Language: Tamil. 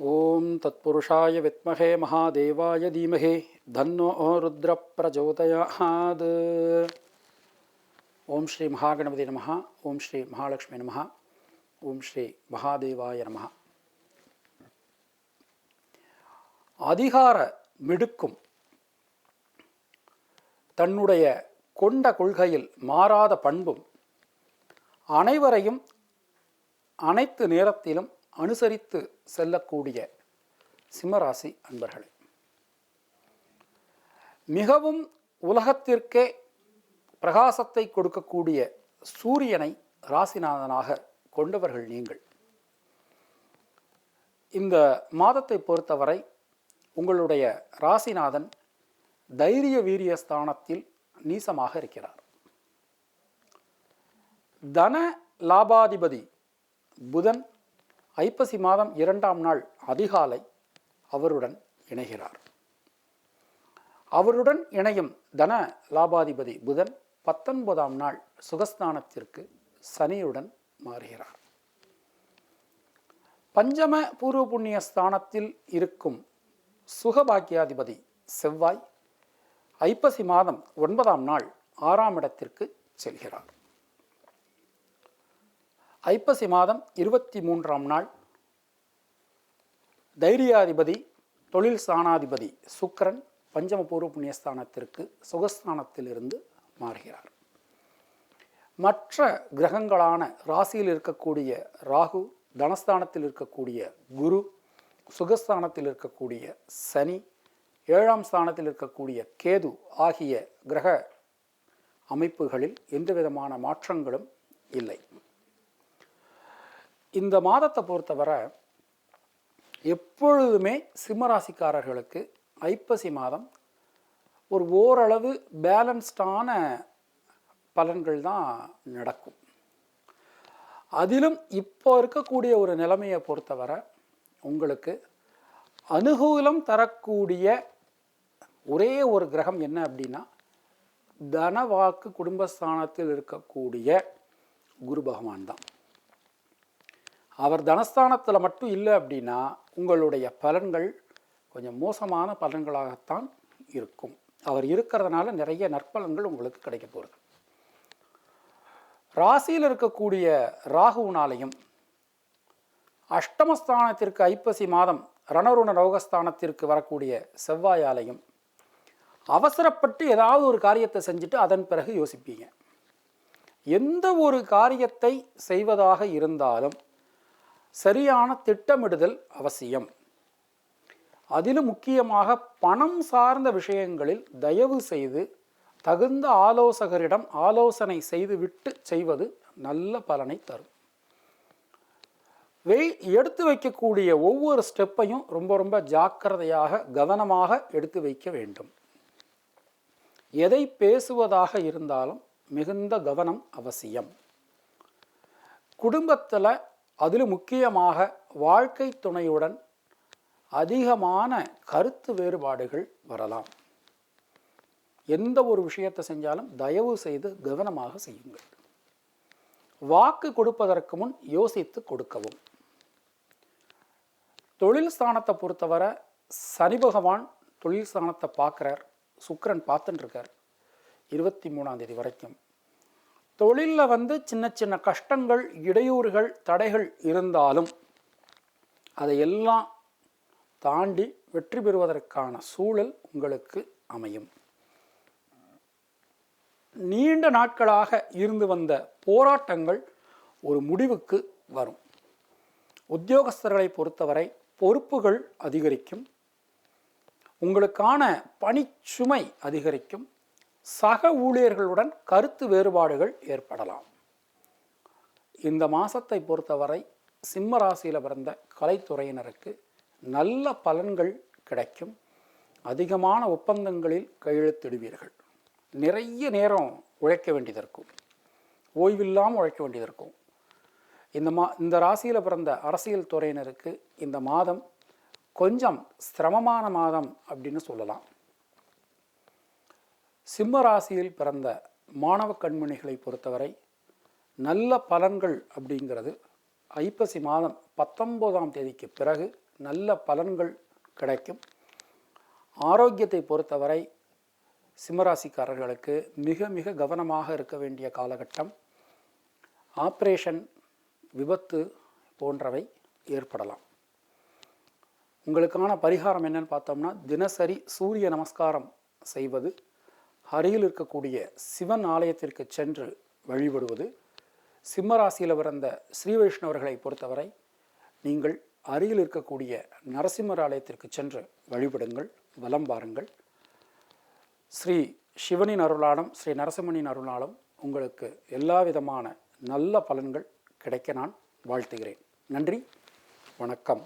ஓம் தத்புருஷாய வித்மகே மகாதேவாய தீமகே. தன்னோ ருத்ர பிரஜோதயாது ஓம் ஸ்ரீ மகாகணபதி நம ஓம் ஸ்ரீ மகாலட்சுமி நம ஓம் ஸ்ரீ மகாதேவாய நம அதிகார மிடுக்கும் தன்னுடைய கொண்ட கொள்கையில் மாறாத பண்பும் அனைவரையும் அனைத்து நேரத்திலும் அனுசரித்து செல்லக்கூடிய சிம்மராசி அன்பர்களே மிகவும் உலகத்திற்கே பிரகாசத்தை கொடுக்கக்கூடிய சூரியனை ராசிநாதனாக கொண்டவர்கள் நீங்கள். இந்த மாதத்தை பொறுத்தவரை உங்களுடைய ராசிநாதன் தைரிய வீரிய ஸ்தானத்தில் நீசமாக இருக்கிறார். தன லாபாதிபதி புதன் ஐப்பசி மாதம் இரண்டாம் நாள் அதிகாலை அவருடன் இணைகிறார். அவருடன் இணையும் தன லாபாதிபதி புதன் பத்தொன்பதாம் நாள் சுகஸ்தானத்திற்கு சனியுடன் மாறுகிறார். பஞ்சம பூர்வ புண்ணிய ஸ்தானத்தில் இருக்கும் சுகபாக்கியாதிபதி செவ்வாய் ஐப்பசி மாதம் ஒன்பதாம் நாள் ஆறாம் இடத்திற்கு செல்கிறார். ஐப்பசி மாதம் இருபத்தி மூன்றாம் நாள். தைரியாதிபதி தொழில் ஸ்தானாதிபதி சுக்கரன் பஞ்சமபூர்வ புண்ணியஸ்தானத்திற்கு சுகஸ்தானத்திலிருந்து மாறுகிறார். மற்ற கிரகங்களான ராசியில் இருக்கக்கூடிய ராகு தனஸ்தானத்தில் இருக்கக்கூடிய குரு சுகஸ்தானத்தில் இருக்கக்கூடிய சனி ஏழாம் ஸ்தானத்தில் இருக்கக்கூடிய கேது ஆகிய கிரக அமைப்புகளில் எந்த விதமான மாற்றங்களும் இல்லை. இந்த மாதத்தை பொறுத்தவரை எப்பொழுதுமே சிம்மராசிக்காரர்களுக்கு ஐப்பசி மாதம் ஒரு ஓரளவு பேலன்ஸ்டான பலன்கள் தான் நடக்கும். அதிலும் இப்போ இருக்கக்கூடிய ஒரு நிலைமையை பொறுத்தவரை உங்களுக்கு அனுகூலம் தரக்கூடிய ஒரே ஒரு கிரகம் என்ன அப்படின்னா தனவாக்கு குடும்பஸ்தானத்தில் இருக்கக்கூடிய குரு பகவான் தான். அவர் தனஸ்தானத்தில் மட்டும் இல்லை அப்படின்னா உங்களுடைய பலன்கள் கொஞ்சம் மோசமான பலன்களாகத்தான் இருக்கும். அவர் இருக்கிறதுனால நிறைய நற்பலன்கள் உங்களுக்கு கிடைக்க போகிறது ராசியில் இருக்கக்கூடிய ராகுவினாலையும் அஷ்டமஸ்தானத்திற்கு ஐப்பசி மாதம் ரணருண ரோகஸ்தானத்திற்கு வரக்கூடிய செவ்வாயாலையும் அவசரப்பட்டு ஏதாவது ஒரு காரியத்தை செஞ்சுட்டு அதன் பிறகு யோசிப்பீங்க. எந்த ஒரு காரியத்தை செய்வதாக இருந்தாலும் சரியான திட்டமிடுதல் அவசியம். அதிலும் முக்கியமாக பணம் சார்ந்த விஷயங்களில் தயவு செய்து தகுந்த ஆலோசகரிடம் ஆலோசனை செய்துவிட்டு செய்வது நல்ல பலனை தரும். வெய் எடுத்து வைக்கக்கூடிய ஒவ்வொரு ஸ்டெப்பையும் ரொம்ப ரொம்ப ஜாக்கிரதையாக கவனமாக எடுத்து வைக்க வேண்டும். எதை பேசுவதாக இருந்தாலும் மிகுந்த கவனம் அவசியம். குடும்பத்தில் அதிலும் முக்கியமாக வாழ்க்கை துணையுடன் அதிகமான கருத்து வேறுபாடுகள் வரலாம். எந்த ஒரு விஷயத்தை செஞ்சாலும் தயவு செய்து கவனமாக செய்யுங்கள். வாக்கு கொடுப்பதற்கு முன் யோசித்து கொடுக்கவும். தொழில் ஸ்தானத்தை பொறுத்தவரை சனி பகவான் தொழில் ஸ்தானத்தை பார்க்குறார். சுக்கிரன் பார்த்துட்டுருக்கார் இருபத்தி மூணாம் தேதி வரைக்கும். தொழிலில் வந்து சின்ன சின்ன கஷ்டங்கள் இடையூறுகள் தடைகள் இருந்தாலும் அதை எல்லாம் தாண்டி வெற்றி பெறுவதற்கான சூழல் உங்களுக்கு அமையும். நீண்ட நாட்களாக இருந்து வந்த போராட்டங்கள் ஒரு முடிவுக்கு வரும். உத்தியோகஸ்தர்களை பொறுத்தவரை பொறுப்புகள் அதிகரிக்கும். உங்களுக்கான பணிச்சுமை அதிகரிக்கும். சக ஊழியர்களுடன் கருத்து வேறுபாடுகள் ஏற்படலாம். இந்த மாதத்தை பொறுத்தவரை சிம்ம ராசியில் பிறந்த கலைத்துறையினருக்கு நல்ல பலன்கள் கிடைக்கும். அதிகமான ஒப்பந்தங்களில் கையெழுத்திடுவீர்கள். நிறைய நேரம் உழைக்க வேண்டியது இருக்கும். ஓய்வில்லாமல் உழைக்க வேண்டியது இருக்கும். இந்த மா இந்த ராசியில் பிறந்த அரசியல் துறையினருக்கு இந்த மாதம் கொஞ்சம் சிரமமான மாதம் அப்படின்னு சொல்லலாம். சிம்ம ராசியில் பிறந்த மாணவ கண்மணிகளை பொறுத்தவரை நல்ல பலன்கள் அப்படிங்கிறது ஐப்பசி மாதம் பத்தொம்போதாம் தேதிக்கு பிறகு நல்ல பலன்கள் கிடைக்கும். ஆரோக்கியத்தை பொறுத்தவரை சிம்மராசிக்காரர்களுக்கு மிக மிக கவனமாக இருக்க வேண்டிய காலகட்டம் ஆப்ரேஷன் விபத்து போன்றவை ஏற்படலாம். உங்களுக்கான பரிகாரம் என்னன்னு பார்த்தோம்னா தினசரி சூரிய நமஸ்காரம் செய்வது. அருகில் இருக்கக்கூடிய சிவன் ஆலயத்திற்கு சென்று வழிபடுவது சிம்மராசியில் பிறந்த ஸ்ரீ வைஷ்ணவர்களை பொறுத்தவரை நீங்கள் அருகில் இருக்கக்கூடிய நரசிம்மர் ஆலயத்திற்கு சென்று வழிபடுங்கள் வலம் பாருங்கள் ஸ்ரீ சிவனின் அருளாலும் ஸ்ரீ நரசிம்மனின் அருளாலும் உங்களுக்கு எல்லா விதமான நல்ல பலன்கள் கிடைக்க நான் வாழ்த்துகிறேன். நன்றி வணக்கம்.